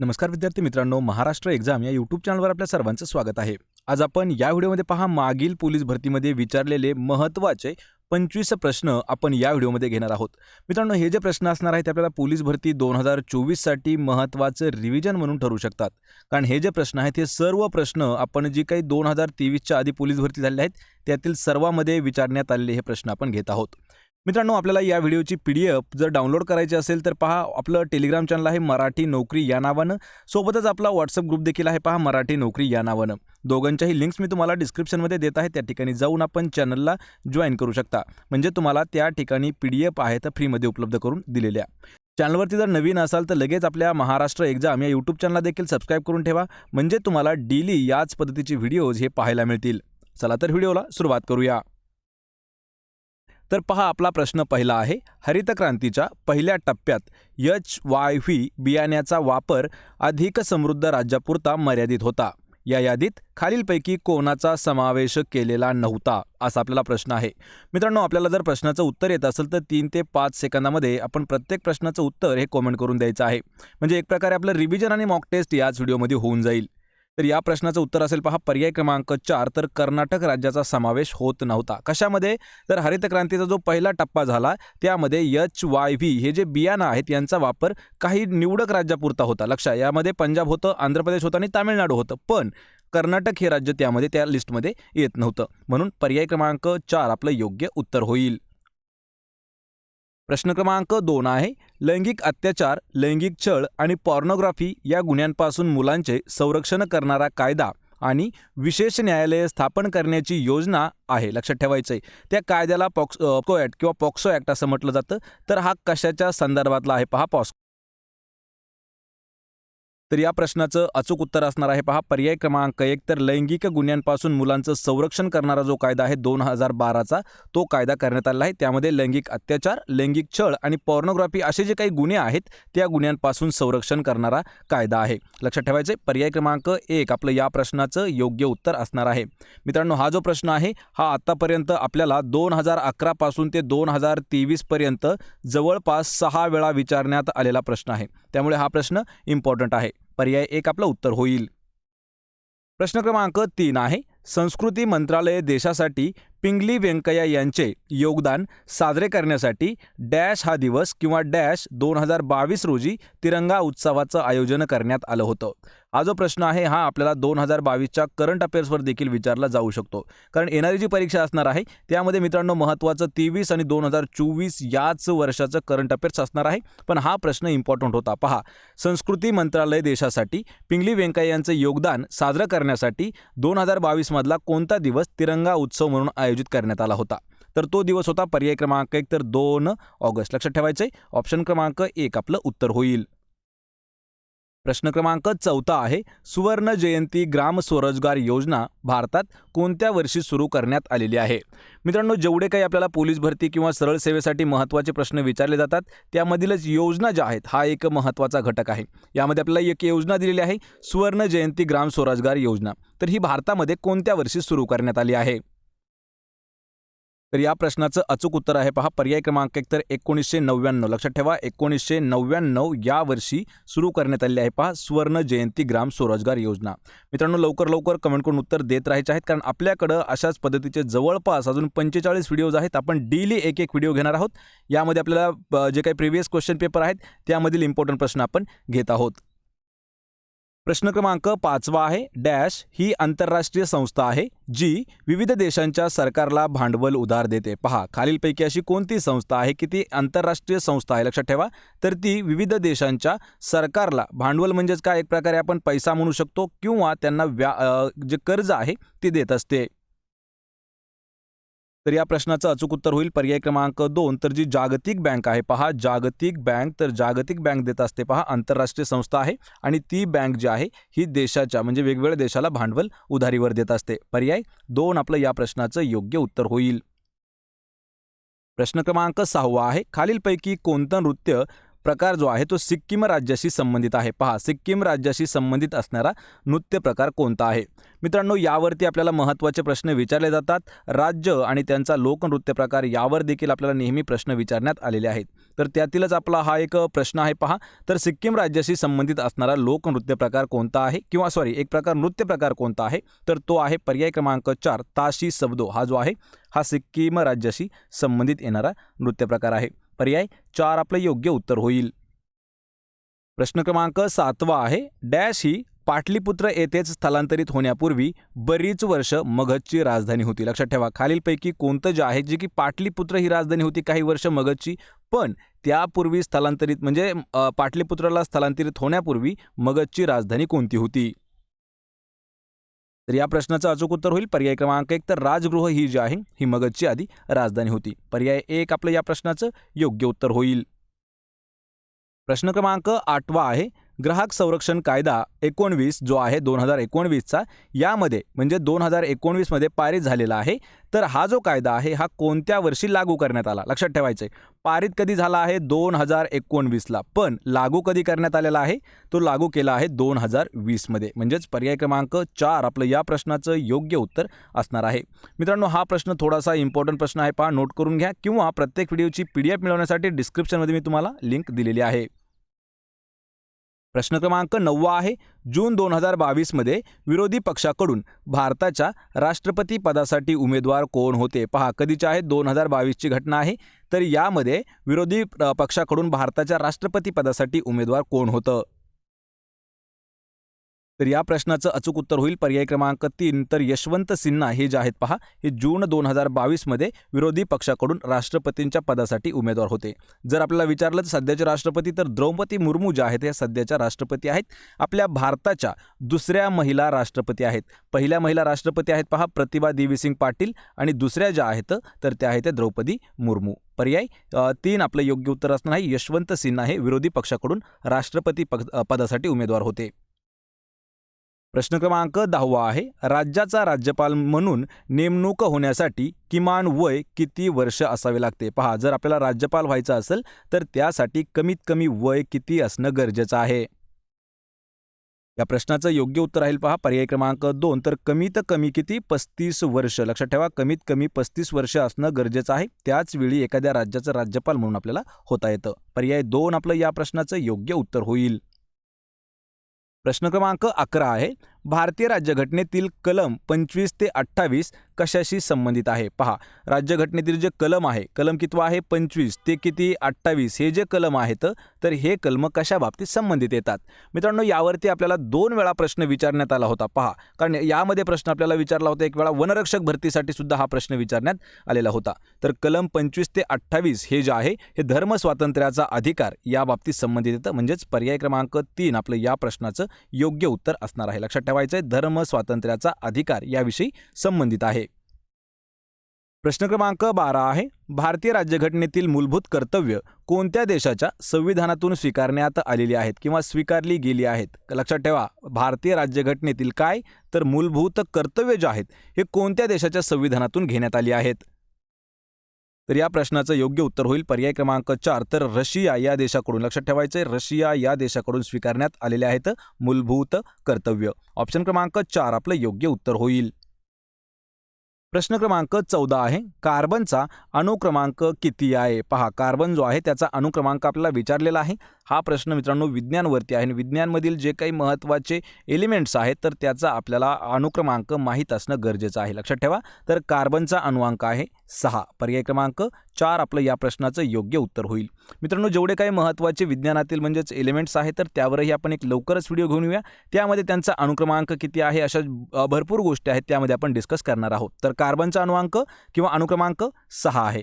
नमस्कार विद्यार्थी मित्रांनो महाराष्ट्र एक्झाम या यूट्यूब चॅनलवर आपल्या सर्वांचं स्वागत आहे. आज आपण या व्हिडिओमध्ये पहा मागील पोलीस भरतीमध्ये विचारलेले महत्त्वाचे पंचवीस प्रश्न आपण या व्हिडिओमध्ये घेणार आहोत. मित्रांनो हे जे प्रश्न असणार आहेत ते आपल्याला पोलीस भरती दोन हजार चोवीससाठी महत्त्वाचं रिव्हिजन म्हणून ठरू शकतात. कारण हे जे प्रश्न आहेत हे सर्व प्रश्न आपण जी काही दोन हजार तेवीसच्या आधी पोलीस भरती झालेले आहेत त्यातील सर्वामध्ये विचारण्यात आलेले हे प्रश्न आपण घेत आहोत. मित्रांनो आपल्याला या व्हिडिओची पी डी एफ जर डाउनलोड करायची असेल तर पहा आपलं टेलिग्राम चॅनल आहे मराठी नोकरी या नावानं. सोबतच आपला व्हॉट्सअप ग्रुप देखील आहे पहा मराठी नोकरी या नावानं. दोघांच्याही लिंक्स मी तुम्हाला डिस्क्रिप्शनमध्ये देत आहे त्या ठिकाणी जाऊन आपण चॅनलला जॉईन करू शकता. म्हणजे तुम्हाला त्या ठिकाणी पी डी एफ आहे तर फ्रीमध्ये उपलब्ध करून दिलेल्या. चॅनलवरती जर नवीन असाल तर लगेच आपल्या महाराष्ट्र एक्झाम या यूट्यूब चॅनलला देखील सबस्क्राईब करून ठेवा. म्हणजे तुम्हाला डेली याच पद्धतीचे व्हिडिओज हे पाहायला मिळतील. चला तर व्हिडिओला सुरुवात करूया. तर पहा आपला प्रश्न पहिला आहे. हरित क्रांतीच्या पहिल्या टप्प्यात एच वाय व्ही बियाण्याचा वापर अधिक समृद्ध राज्यापुरता मर्यादित होता. या यादीत खालीलपैकी कोणाचा समावेश केलेला नव्हता असा आपल्याला प्रश्न आहे. मित्रांनो आपल्याला जर प्रश्नाचं उत्तर येत असेल तर तीन ते पाच सेकंदामध्ये आपण प्रत्येक प्रश्नाचं उत्तर हे कॉमेंट करून द्यायचं आहे. म्हणजे एक प्रकारे आपलं रिव्हिजन आणि मॉक टेस्ट याच व्हिडिओमध्ये होऊन जाईल. तर या प्रश्नाचं उत्तर असेल पहा पर्याय क्रमांक चार. तर कर्नाटक राज्याचा समावेश होत नव्हता. कशामध्ये? तर हरित क्रांतीचा जो पहिला टप्पा झाला त्यामध्ये एच वाय व्ही हे जे बियाणं आहेत यांचा वापर काही निवडक राज्यापुरता होता. लक्षात यामध्ये पंजाब होतं आंध्र प्रदेश होतं आणि तामिळनाडू होतं. पण कर्नाटक हे राज्य त्यामध्ये त्या लिस्टमध्ये येत नव्हतं. म्हणून पर्याय क्रमांक चार आपलं योग्य उत्तर होईल. प्रश्न क्रमांक दोन आहे लैंगिक अत्याचार लैंगिक छळ आणि पॉर्नोग्राफी या गुन्ह्यांपासून मुलांचे संरक्षण करणारा कायदा आणि विशेष न्यायालय स्थापन करण्याची योजना आहे. लक्षात ठेवायचं आहे त्या कायद्याला पॉक्स पॉक्सो ॲक्ट किंवा पॉक्सो ॲक्ट असं म्हटलं जातं. तर हा कशाच्या संदर्भातला आहे? पहा पॉक्स. तर या प्रश्नाचं अचूक उत्तर असणार आहे. पहा पर्याय क्रमांक एक तर लैंगिक गुन्ह्यांपासून मुलांचं संरक्षण करणारा जो कायदा आहे दोन हजार बाराचा तो कायदा करण्यात आला आहे. त्यामध्ये लैंगिक अत्याचार लैंगिक छळ आणि पॉर्नोग्राफी असे जे काही गुन्हे आहेत त्या गुन्ह्यांपासून संरक्षण करणारा कायदा आहे. लक्षात ठेवायचे पर्याय क्रमांक एक आपलं या प्रश्नाचं योग्य उत्तर असणार आहे. मित्रांनो हा जो प्रश्न आहे हा आत्तापर्यंत आपल्याला दोन हजार अकरापासून ते दोन हजार तेवीसपर्यंत जवळपास सहा वेळा विचारण्यात आलेला प्रश्न आहे. त्यामुळे हा प्रश्न इम्पॉर्टंट आहे. पर्याय एक आपलं उत्तर होईल. प्रश्न क्रमांक तीन आहे संस्कृती मंत्रालय देशासाठी पिंगली व्यंकय्या यांचे योगदान साजरे करण्यासाठी डॅश हा दिवस किंवा डॅश दोन हजार बावीस रोजी तिरंगा उत्सवाचं आयोजन करण्यात आलं होतं. हा जो प्रश्न आहे हा आपल्याला दोन हजार बावीसच्या करंट अफेअर्सवर देखील विचारला जाऊ शकतो. कारण येणारी जी परीक्षा असणार आहे त्यामध्ये मित्रांनो महत्त्वाचं तेवीस आणि दोन हजार चोवीस याच वर्षाचं करंट अफेअर्स असणार आहे. पण हा प्रश्न इम्पॉर्टंट होता. पहा संस्कृती मंत्रालय देशासाठी पिंगली व्यंकय्या यांचं योगदान साजरं करण्यासाठी दोन हजार बावीसमधला कोणता दिवस तिरंगा उत्सव म्हणून आयोजित करण्यात आला होता. तर तो दिवस होता पर्याय क्रमांक एक तर दोन ऑगस्ट. लक्षात ठेवायचं आहे ऑप्शन क्रमांक एक आपलं उत्तर होईल. प्रश्न क्रमांक चौथा आहे सुवर्ण जयंती ग्राम स्वरोजगार योजना भारतात कोणत्या वर्षी सुरू करण्यात आलेली आहे? मित्रांनो जेवढे काही आपल्याला पोलीस भरती किंवा सरळ सेवेसाठी महत्त्वाचे प्रश्न विचारले जातात त्यामधीलच योजना ज्या आहेत हा एक महत्त्वाचा घटक आहे. यामध्ये आपल्याला एक योजना दिलेली आहे सुवर्ण जयंती ग्राम स्वरोजगार योजना. तर ही भारतामध्ये कोणत्या वर्षी सुरू करण्यात आली आहे? तर या प्रश्नाचं अचूक उत्तर आहे पहा. पर्याय क्रमांक एक तर एकोणीसशे नव्याण्णव. लक्षात ठेवा एकोणीसशे नव्याण्णव या वर्षी सुरू करण्यात आलेली आहे पहा सुवर्ण जयंती ग्राम स्वरोजगार योजना. मित्रांनो लवकर लवकर कमेंट करून उत्तर देत राहायचे आहेत कारण आपल्याकडं अशाच पद्धतीचे जवळपास अजून पंचेचाळीस व्हिडिओज आहेत. आपण डेली एक एक व्हिडिओ घेणार आहोत. यामध्ये आपल्याला जे काही प्रिव्हियस क्वेश्चन पेपर आहेत त्यामधील इम्पॉर्टंट प्रश्न आपण घेत आहोत. प्रश्न क्रमांक पाचवा आहे. डॅश ही आंतरराष्ट्रीय संस्था आहे जी विविध देशांच्या सरकारला भांडवल उधार देते. पहा खालीलपैकी अशी कोणती संस्था आहे की ती आंतरराष्ट्रीय संस्था आहे? लक्षात ठेवा. तर ती विविध देशांच्या सरकारला भांडवल म्हणजेच काय? एक प्रकारे आपण पैसा म्हणू शकतो किंवा त्यांना व्या जे कर्ज आहे ते देत असते. तर या प्रश्नाचं अचूक उत्तर होईल. पर्याय क्रमांक दोन तर जी जागतिक बँक आहे पहा जागतिक बँक तर जागतिक बँक देत असते पहा आंतरराष्ट्रीय संस्था आहे आणि ती बँक जी आहे ही देशाच्या म्हणजे वेगवेगळ्या देशाला भांडवल उधारीवर देत असते. पर्याय दोन आपलं या प्रश्नाचं योग्य उत्तर होईल. प्रश्न क्रमांक सहावा आहे. खालीलपैकी कोणतं नृत्य प्रकार जो आहे तो सिक्कीम राज्याशी संबंधित आहे. पहा सिक्कीम राज्याशी संबंधित असणारा नृत्य प्रकार कोणता आहे? मित्रांनो यावरती आपल्याला महत्त्वाचे प्रश्न विचारले जातात. राज्य आणि त्यांचा लोकनृत्य प्रकार यावर देखील आपल्याला नेहमी प्रश्न विचारण्यात आलेले आहेत. तर त्यातीलच आपला हा एक प्रश्न आहे पहा. तर सिक्कीम राज्याशी संबंधित असणारा लोकनृत्य प्रकार कोणता आहे? किंवा सॉरी एक प्रकार नृत्य प्रकार कोणता आहे? तर तो आहे पर्याय क्रमांक चार ताशी सबदो हा जो आहे हा सिक्कीम राज्याशी संबंधित येणारा नृत्य प्रकार आहे. पर्याय चार आपलं योग्य उत्तर होईल. प्रश्न क्रमांक सातवा आहे डॅश ही पाटलीपुत्र येथेच स्थलांतरित होण्यापूर्वी बरीच वर्ष मगधची राजधानी होती. लक्षात ठेवा खालीलपैकी कोणतं जे आहे जे की पाटलीपुत्र ही राजधानी होती काही वर्ष मगधची पण त्यापूर्वी स्थलांतरित म्हणजे पाटलीपुत्राला स्थलांतरित होण्यापूर्वी मगधची राजधानी कोणती होती? तर या प्रश्नाचं अचूक उत्तर होईल. पर्याय क्रमांक एक तर राजगृह ही जी आहे ही मगधची आधी राजधानी होती. पर्याय एक आपलं या प्रश्नाचं योग्य उत्तर होईल. प्रश्न क्रमांक आठवा आहे. ग्राहक संरक्षण कायदा एकोणवीस जो आहे दोन हजार एकोणवीसचा यामध्ये म्हणजे दोन हजार एकोणवीसमध्ये पारित झालेला आहे. तर हा जो कायदा आहे हा कोणत्या वर्षी लागू करण्यात आला? लक्षात ठेवायचं आहे पारित कधी झाला आहे? दोन हजार एकोणवीसला. पण लागू कधी करण्यात आलेला आहे? तो लागू केला आहे दोन हजार वीसमध्ये. म्हणजेच पर्याय क्रमांक चार आपलं या प्रश्नाचं योग्य उत्तर असणार आहे. मित्रांनो हा प्रश्न थोडासा इम्पॉर्टंट प्रश्न आहे. पहा नोट करून घ्या. किंवा प्रत्येक व्हिडिओची पी डी एफ मिळवण्यासाठी डिस्क्रिप्शनमध्ये मी तुम्हाला लिंक दिलेली आहे. प्रश्न क्रमांक नववा आहे. जून दोन हजार बावीसमध्ये विरोधी पक्षाकडून भारताच्या राष्ट्रपती पदासाठी उमेदवार कोण होते? पहा कधीचे आहेत? दोन हजार बावीसची घटना आहे. तर यामध्ये विरोधी पक्षाकडून भारताच्या राष्ट्रपती पदासाठी उमेदवार कोण होतं? तर या प्रश्नाचं अचूक उत्तर होईल. पर्याय क्रमांक तीन तर यशवंत सिन्हा हे जे आहेत पहा हे जून दोन हजार बावीसमध्ये विरोधी पक्षाकडून राष्ट्रपतींच्या पदासाठी उमेदवार होते. जर आपल्याला विचारलं तर सध्याचे राष्ट्रपती तर द्रौपदी मुर्मू ज्या आहेत या सध्याच्या राष्ट्रपती आहेत. आपल्या भारताच्या दुसऱ्या महिला राष्ट्रपती आहेत. पहिल्या महिला राष्ट्रपती आहेत पहा प्रतिभा देवीसिंग पाटील आणि दुसऱ्या ज्या आहेत तर त्या आहेत त्या द्रौपदी मुर्मू. पर्याय तीन आपलं योग्य उत्तर असणार आहे. यशवंत सिन्हा हे विरोधी पक्षाकडून राष्ट्रपती पदासाठी उमेदवार होते. प्रश्न क्रमांक दहावा आहे. राज्याचा राज्यपाल म्हणून नेमणूक होण्यासाठी किमान वय किती वर्ष असावे लागते? पहा जर आपल्याला राज्यपाल व्हायचं असेल तर त्यासाठी कमीत कमी वय किती असणं गरजेचं आहे? या प्रश्नाचं योग्य उत्तर राहील पहा. पर्याय क्रमांक दोन तर कमीत कमी किती? पस्तीस वर्ष. लक्षात ठेवा कमीत कमी पस्तीस वर्ष असणं गरजेचं आहे. त्याच वेळी एखाद्या राज्याचं राज्यपाल म्हणून आपल्याला होता येतं. पर्याय दोन आपलं या प्रश्नाचं योग्य उत्तर होईल. प्रश्न क्रमांक अकरा आहे. भारतीय राज्यघटनेतील कलम पंचवीस ते अठ्ठावीस कशाशी संबंधित आहे? पहा राज्यघटनेतील जे कलम आहे कलम कितवा आहे? पंचवीस. ते किती? अठ्ठावीस. हे जे कलम आहेत तर हे कलम कशा बाबतीत संबंधित येतात? मित्रांनो यावरती आपल्याला दोन वेळा प्रश्न विचारण्यात आला होता. पहा कारण यामध्ये प्रश्न आपल्याला विचारला होता. एक वेळा वनरक्षक भरतीसाठी सुद्धा हा प्रश्न विचारण्यात आलेला होता. तर कलम पंचवीस ते अठ्ठावीस हे जे आहे हे धर्म स्वातंत्र्याचा अधिकार या बाबतीत संबंधित येतं. म्हणजेच पर्याय क्रमांक तीन आपलं या प्रश्नाचं योग्य उत्तर असणार आहे. लक्षात ठेवायचे धर्म स्वातंत्र्याचा अधिकार याविषयी संबंधित आहे. प्रश्न क्रमांक बारा आहे. भारतीय राज्यघटनेतील मूलभूत कर्तव्य कोणत्या देशाच्या संविधानातून स्वीकारण्यात आलेली आहेत किंवा स्वीकारली गेली आहेत? लक्षात ठेवा भारतीय राज्यघटनेतील काय तर मूलभूत कर्तव्य जे आहेत हे कोणत्या देशाच्या संविधानातून घेण्यात आली आहेत? तर या प्रश्नाचं योग्य उत्तर होईल. पर्याय क्रमांक चार तर रशिया या देशाकडून लक्षात ठेवायचं आहे रशिया या देशाकडून स्वीकारण्यात आलेले आहेत मूलभूत कर्तव्य. ऑप्शन क्रमांक चार आपलं योग्य उत्तर होईल. प्रश्न क्रमांक चौदा आहे कार्बनचा अणुक्रमांक किती आहे? पहा कार्बन जो आहे त्याचा अणुक्रमांक आपल्याला विचारलेला आहे. हा प्रश्न मित्रांनो विज्ञानवरती आहे. आणि विज्ञानमधील जे काही महत्त्वाचे एलिमेंट्स आहेत तर त्याचा आपल्याला अणुक्रमांक माहीत असणं गरजेचं आहे. लक्षात ठेवा. तर कार्बनचा अणुअंक आहे सहा. पर्याय क्रमांक चार आपलं या प्रश्नाचं योग्य उत्तर होईल. मित्रांनो जेवढे काही महत्त्वाचे विज्ञानातील म्हणजेच एलिमेंट्स आहेत तर त्यावरही आपण एक लवकरच व्हिडिओ घेऊन येऊया. त्यामध्ये त्यांचा अणुक्रमांक किती आहे अशा भरपूर गोष्टी आहेत त्यामध्ये आपण डिस्कस करणार आहोत. तर कार्बनचा अणुअंक किंवा अणुक्रमांक सहा आहे.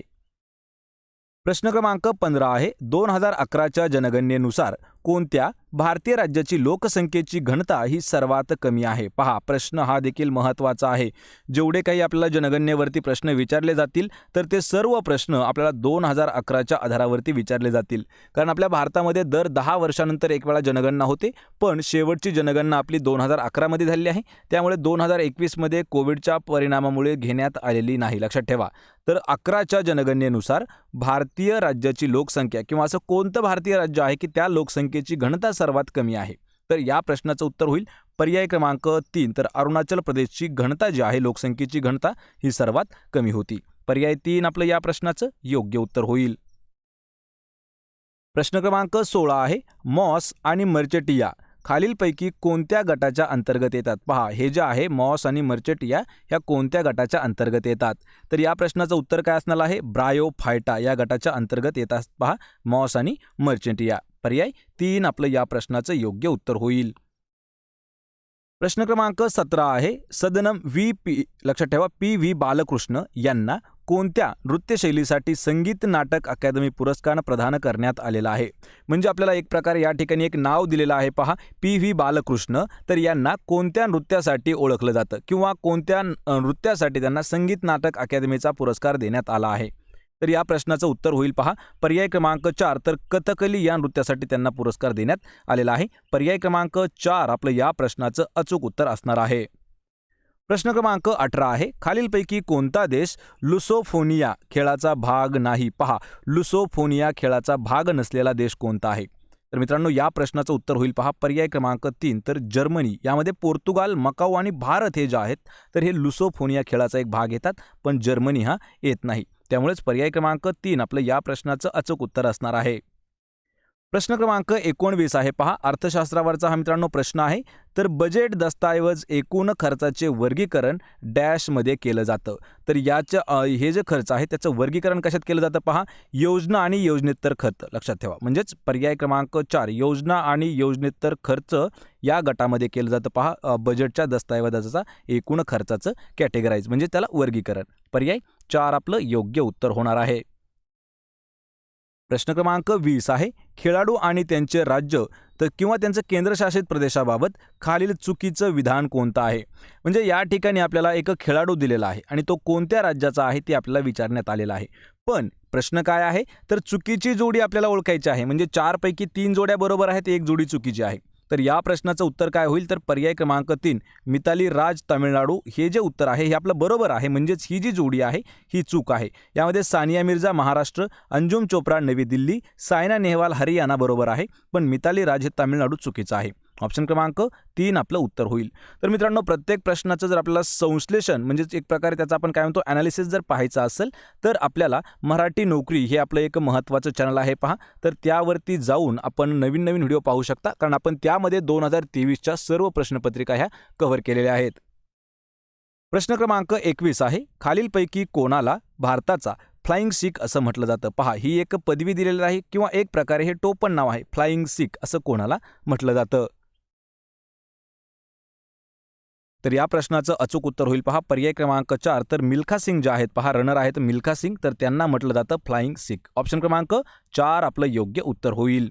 प्रश्न क्रमांक पंधरा आहे. दोन हजार अकराच्या जनगणनेनुसार कोणत्या भारतीय राज्याची लोकसंख्येची घनता ही सर्वात कमी आहे? पहा प्रश्न हा देखील महत्त्वाचा आहे. जेवढे काही आपल्याला जनगणनेवरती प्रश्न विचारले जातील तर ते सर्व प्रश्न आपल्याला दोन हजार अकराच्या आधारावरती विचारले जातील. कारण आपल्या भारतामध्ये दर दहा वर्षानंतर एक वेळा जनगणना होते पण शेवटची जनगणना आपली दोन हजार अकरामध्ये झाली आहे. त्यामुळे दोन हजार एकवीसमध्ये कोविडच्या परिणामामुळे घेण्यात आलेली नाही. लक्षात ठेवा. तर अकराच्या जनगणनेनुसार भारतीय राज्याची लोकसंख्या किंवा असं कोणतं भारतीय राज्य आहे की त्या लोकसंख्येची घनता सर्वात कमी आहे? तर या प्रश्नाचं उत्तर होईल पर्याय क्रमांक तीन. तर अरुणाचल प्रदेशची घनता जी आहे लोकसंख्येची घनता ही सर्वात कमी होती. पर्याय तीन आपलं या प्रश्नाचं योग्य उत्तर होईल. प्रश्न क्रमांक सोळा आहे मॉस आणि मर्चेटिया. खालीलपैकी कोणत्या गटाच्या अंतर्गत येतात? पहा हे जे आहे मॉस आणि मर्चेटिया ह्या कोणत्या गटाच्या अंतर्गत येतात? तर या प्रश्नाचं उत्तर काय असणार आहे? ब्रायोफायटा या गटाच्या अंतर्गत येतात पहा मॉस आणि मर्चेटिया पर्याय तीन आपलं या प्रश्नाचं योग्य उत्तर होईल. प्रश्न क्रमांक सतरा आहे. सदनम व्ही पी लक्षात ठेवा पी व्ही बालकृष्ण यांना कोणत्या नृत्यशैलीसाठी संगीत नाटक अकादमी पुरस्कार प्रदान करण्यात आलेला आहे? म्हणजे आपल्याला एक प्रकारे या ठिकाणी एक नाव दिलेलं आहे पहा पी व्ही बालकृष्ण. तर यांना कोणत्या नृत्यासाठी ओळखलं जातं? किंवा कोणत्या नृत्यासाठी त्यांना संगीत नाटक अकादमीचा पुरस्कार देण्यात आला आहे? तर या प्रश्नाचं उत्तर होईल पहा. पर्याय क्रमांक चार तर कथकली या नृत्यासाठी त्यांना पुरस्कार देण्यात आलेला आहे. पर्याय क्रमांक चार आपलं या प्रश्नाचं अचूक उत्तर असणार आहे. प्रश्न क्रमांक अठरा आहे. खालीलपैकी कोणता देश लुसोफोनिया खेळाचा भाग नाही? पहा लुसोफोनिया खेळाचा भाग नसलेला देश कोणता आहे? तर मित्रांनो या प्रश्नाचं उत्तर होईल पहा. पर्याय क्रमांक तीन तर जर्मनी. यामध्ये पोर्तुगाल मकाऊ आणि भारत हे जे आहेत तर हे लुसोफोनिया खेळाचा एक भाग येतात पण जर्मनी हा येत नाही. त्यामुळेच पर्याय क्रमांक तीन आपलं या प्रश्नाचं अचूक उत्तर असणार आहे. प्रश्न क्रमांक एकोणवीस आहे. पहा अर्थशास्त्रावरचा हा मित्रांनो प्रश्न आहे. तर बजेट दस्तऐवज एकूण खर्चाचे वर्गीकरण डॅशमध्ये केलं जातं. तर याचं हे जे खर्च आहे त्याचं वर्गीकरण कशात केलं जातं पहा? योजना आणि योजनेतर खर्च. लक्षात ठेवा. म्हणजेच पर्याय क्रमांक चार योजना आणि योजनेतर खर्च या गटामध्ये केलं जातं पहा. बजेटच्या दस्तऐवजाचा एकूण खर्चाचं कॅटेगराईज म्हणजे त्याला वर्गीकरण. पर्याय चार आपलं योग्य उत्तर होणार आहे. प्रश्न क्रमांक वीस आहे. खेळाडू आणि त्यांचे राज्य तर किंवा त्यांचं केंद्रशासित प्रदेशाबाबत खालील चुकीचं विधान कोणतं आहे? म्हणजे या ठिकाणी आपल्याला एक खेळाडू दिलेला आहे आणि तो कोणत्या राज्याचा आहे ते आपल्याला विचारण्यात आलेला आहे. पण प्रश्न काय आहे? तर चुकीची जोडी आपल्याला ओळखायची आहे. म्हणजे चारपैकी तीन जोड्या बरोबर आहेत एक जोडी चुकीची आहे. तर या प्रश्नाचं उत्तर काय होईल? तर पर्याय क्रमांक तीन मिताली राज तामिळनाडू. हे जे उत्तर आहे हे आपलं बरोबर आहे. म्हणजेच ही जी जोडी आहे ही चूक आहे. यामध्ये सानिया मिर्झा महाराष्ट्र अंजुम चोप्रा नवी दिल्ली सायना नेहवाल हरियाणा बरोबर आहे. पण मिताली राज हे तामिळनाडू चुकीचं आहे. ऑप्शन क्रमांक तीन आपलं उत्तर होईल. तर मित्रांनो प्रत्येक प्रश्नाचं जर आपल्याला संश्लेषण म्हणजेच एक प्रकारे त्याचा आपण काय म्हणतो ॲनालिसिस जर पाहायचं असेल तर आपल्याला मराठी नोकरी हे आपलं एक महत्त्वाचं चॅनल आहे पहा. तर त्यावरती जाऊन आपण नवीन नवीन व्हिडिओ पाहू शकता कारण आपण त्यामध्ये दोन हजार तेवीसच्या सर्व प्रश्नपत्रिका ह्या कव्हर केलेल्या आहेत. प्रश्न क्रमांक एकवीस आहे. खालीलपैकी कोणाला भारताचा फ्लाइंग सिख असं म्हटलं जातं? पहा ही एक पदवी दिलेली आहे किंवा एक प्रकारे हे टोपण नाव आहे. फ्लाइंग सिख असं कोणाला म्हटलं जातं? तर या प्रश्नाचं अचूक उत्तर होईल. पहा पर्याय क्रमांक चार तर मिल्खा सिंग जे आहेत पहा रनर आहेत मिल्खा सिंग तर त्यांना म्हटलं जातं फ्लाइंग सिख ऑप्शन क्रमांक चार आपलं योग्य उत्तर होईल.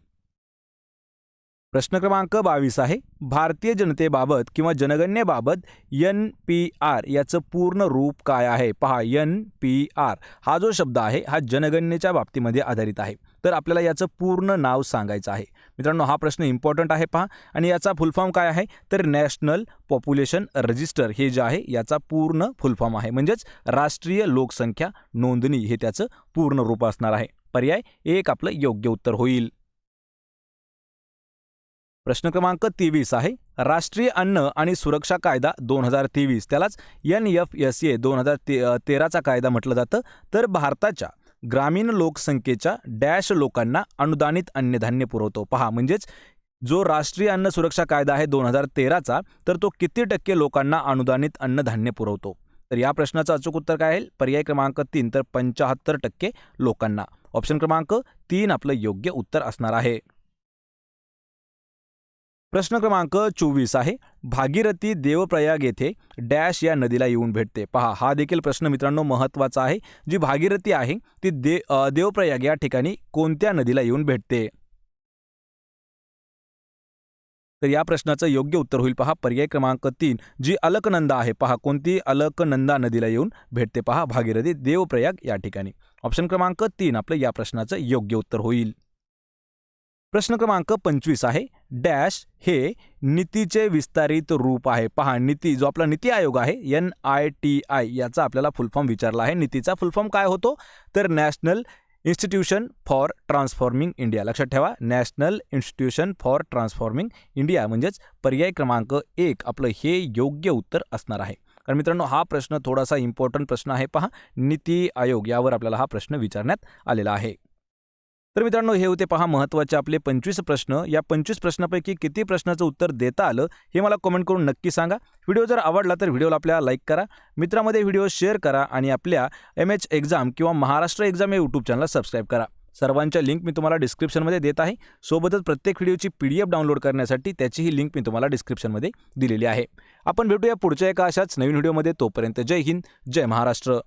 प्रश्न क्रमांक बावीस आहे. भारतीय जनतेबाबत किंवा जनगणनेबाबत एन पी आर याचं पूर्ण रूप काय आहे? पहा एन पी आर हा जो शब्द आहे हा जनगणनेच्या बाबतीमध्ये आधारित आहे. तर आपल्याला याचं पूर्ण नाव सांगायचं आहे. मित्रांनो हा प्रश्न इम्पॉर्टंट आहे पहा. आणि याचा फुलफॉर्म काय आहे? तर नॅशनल पॉप्युलेशन रजिस्टर हे जे आहे याचा पूर्ण फुलफॉर्म आहे. म्हणजेच राष्ट्रीय लोकसंख्या नोंदणी हे त्याचं पूर्ण रूप असणार आहे. पर्याय एक आपलं योग्य उत्तर होईल. प्रश्न क्रमांक तेवीस आहे. राष्ट्रीय अन्न आणि सुरक्षा कायदा दोन हजार तेवीस. त्यालाच एन एफ एस ए दोन हजार ते तेराचा कायदा म्हटलं जातं. तर भारताच्या ग्रामीण लोकसंख्येच्या डॅश लोकांना अनुदानित अन्नधान्य पुरवतो. पहा म्हणजेच जो राष्ट्रीय अन्न सुरक्षा कायदा आहे दोन हजार तेराचा तर तो किती टक्के लोकांना अनुदानित अन्नधान्य पुरवतो? तर या प्रश्नाचं अचूक उत्तर काय आहे? पर्याय क्रमांक तीन तर पंचाहत्तर टक्के लोकांना. ऑप्शन क्रमांक तीन आपलं योग्य उत्तर असणार आहे. प्रश्न क्रमांक चोवीस आहे. भागीरथी देवप्रयाग येथे डॅश या नदीला येऊन भेटते. पहा हा देखील प्रश्न मित्रांनो महत्त्वाचा आहे. जी भागीरथी आहे ती दे देवप्रयाग या ठिकाणी कोणत्या नदीला येऊन भेटते? तर या प्रश्नाचं योग्य उत्तर होईल पहा. पर्याय क्रमांक तीन जी अलकनंदा आहे पहा कोणती अलकनंदा नदीला येऊन भेटते पहा. भागीरथी देवप्रयाग या ठिकाणी. ऑप्शन क्रमांक तीन आपलं या प्रश्नाचं योग्य उत्तर होईल. प्रश्न क्रमांक पंचवीस आहे. डॅश हे नीतीचे विस्तारित रूप आहे. पहा नीती जो आपला नीती आयोग आहे एन आय टी आय याचा आपल्याला फुलफॉर्म विचारला आहे. नीतीचा फुलफॉर्म काय होतो? तर national institution for transforming India. लक्षात ठेवा national institution for transforming India म्हणजेच पर्याय क्रमांक एक. आपलं हे योग्य उत्तर असणार आहे. कारण मित्रांनो हा प्रश्न थोडासा इम्पॉर्टंट प्रश्न आहे. पहा नीती आयोग यावर आपल्याला हा प्रश्न विचारण्यात आलेला आहे. तर मित्रांनो हे होते पहा महत्त्वाचे आपले पंचवीस प्रश्न. या पंचवीस प्रश्नापैकी किती प्रश्नाचं उत्तर देता आलं हे मला कमेंट करून नक्की सांगा. व्हिडिओ जर आवडला तर व्हिडिओला आपल्या लाईक करा. मित्रामध्ये व्हिडिओ शेअर करा आणि आपल्या एम एच एक्झाम किंवा महाराष्ट्र एक्झाम या यूट्यूब चॅनलला सबस्क्राईब करा. सर्वांच्या लिंक मी तुम्हाला डिस्क्रिप्शनमध्ये देत आहे. सोबतच प्रत्येक व्हिडिओची पी डी एफ डाउनलोड करण्यासाठी त्याचीही लिंक मी तुम्हाला डिस्क्रिप्शनमध्ये दिलेली आहे. आपण भेटूया पुढच्या एका अशाच नवीन व्हिडिओमध्ये. तोपर्यंत जय हिंद जय महाराष्ट्र.